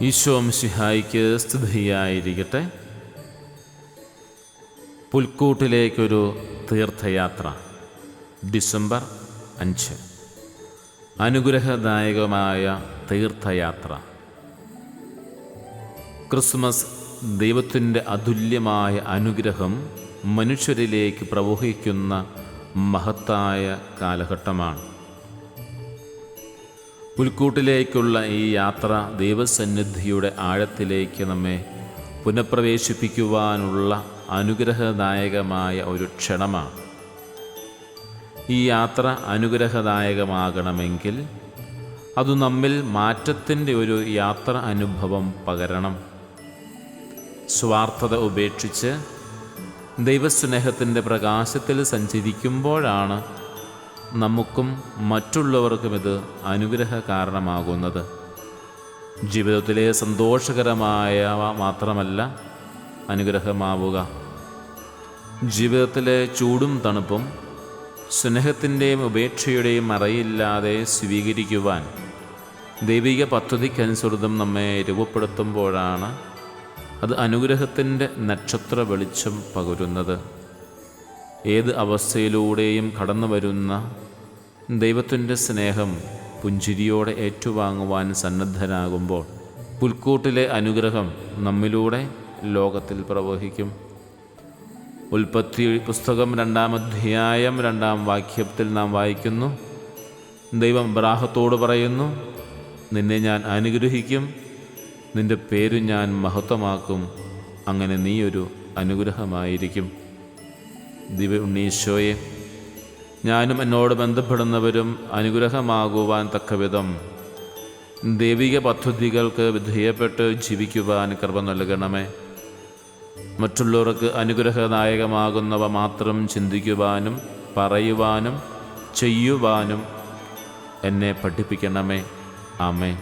ഈശോം സിഹായിക്ക് സ്തുതിയായിരിക്കട്ടെ. പുൽക്കൂട്ടിലേക്കൊരു തീർത്ഥയാത്ര ഡിസംബർ അഞ്ച്. അനുഗ്രഹദായകമായ തീർത്ഥയാത്ര. ക്രിസ്മസ് ദൈവത്തിന്റെ അതുല്യമായ അനുഗ്രഹം മനുഷ്യരിലേക്ക് പ്രവഹിക്കുന്ന മഹത്തായ കാലഘട്ടമാണ്. പുൽക്കൂട്ടിലേക്കുള്ള ഈ യാത്ര ദൈവസന്നിധിയുടെ ആഴത്തിലേക്ക് നമ്മെ പുനഃപ്രവേശിപ്പിക്കുവാനുള്ള അനുഗ്രഹദായകമായ ഒരു ക്ഷണമാണ്. ഈ യാത്ര അനുഗ്രഹദായകമാകണമെങ്കിൽ അത് നമ്മിൽ മാറ്റത്തിന്റെ ഒരു യാത്ര അനുഭവം പകരണം. സ്വാർത്ഥത ഉപേക്ഷിച്ച് ദൈവസ്നേഹത്തിന്റെ പ്രകാശത്തിൽ സഞ്ചരിക്കുമ്പോഴാണ് നമുക്കും മറ്റുള്ളവർക്കും ഇത് അനുഗ്രഹ കാരണമാകുന്നത് ജീവിതത്തിലെ സന്തോഷകരമായ മാത്രമല്ല അനുഗ്രഹമാവുക. ജീവിതത്തിലെ ചൂടും തണുപ്പും സ്നേഹത്തിന്റെയും ഉപേക്ഷയുടെയും മറയില്ലാതെ സ്വീകരിക്കുവാൻ ദൈവിക പദ്ധതിക്കനുസൃതം നമ്മെ രൂപപ്പെടുത്തുമ്പോഴാണ് അത് അനുഗ്രഹത്തിന്റെ നക്ഷത്ര വെളിച്ചം പകരുന്നത്. ഏത് അവസ്ഥയിലൂടെയും കടന്നു വരുന്ന ദൈവത്തിന്റെ സ്നേഹം പുഞ്ചിരിയോടെ ഏറ്റുവാങ്ങുവാൻ സന്നദ്ധനാകുമ്പോൾ പുൽക്കൂട്ടിലെ അനുഗ്രഹം നമ്മിലൂടെ ലോകത്തിൽ പ്രവഹിക്കും. ഉൽപ്പത്തി പുസ്തകം രണ്ടാം അധ്യായം രണ്ടാം വാക്യത്തിൽ നാം വായിക്കുന്നു. ദൈവം ബ്രാഹത്തോട് പറയുന്നു നിന്നെ ഞാൻ അനുഗ്രഹിക്കും നിന്റെ പേര് ഞാൻ മഹത്വമാക്കും അങ്ങനെ നീയൊരു അനുഗ്രഹമായിരിക്കും. ദിവ്യ ഉണ്ണീശോയെ ഞാനും എന്നോട് ബന്ധപ്പെടുന്നവരും അനുഗ്രഹമാകുവാൻ തക്കവിധം. ദൈവിക പദ്ധതികൾക്ക് വിധേയപ്പെട്ട് ജീവിക്കുവാൻ കൃപ നൽകണമേ. മറ്റുള്ളവർക്ക് അനുഗ്രഹദായകമാകുന്നവ മാത്രം ചിന്തിക്കുവാനും പറയുവാനും ചെയ്യുവാനും എന്നെ പഠിപ്പിക്കണമേ. ആമേ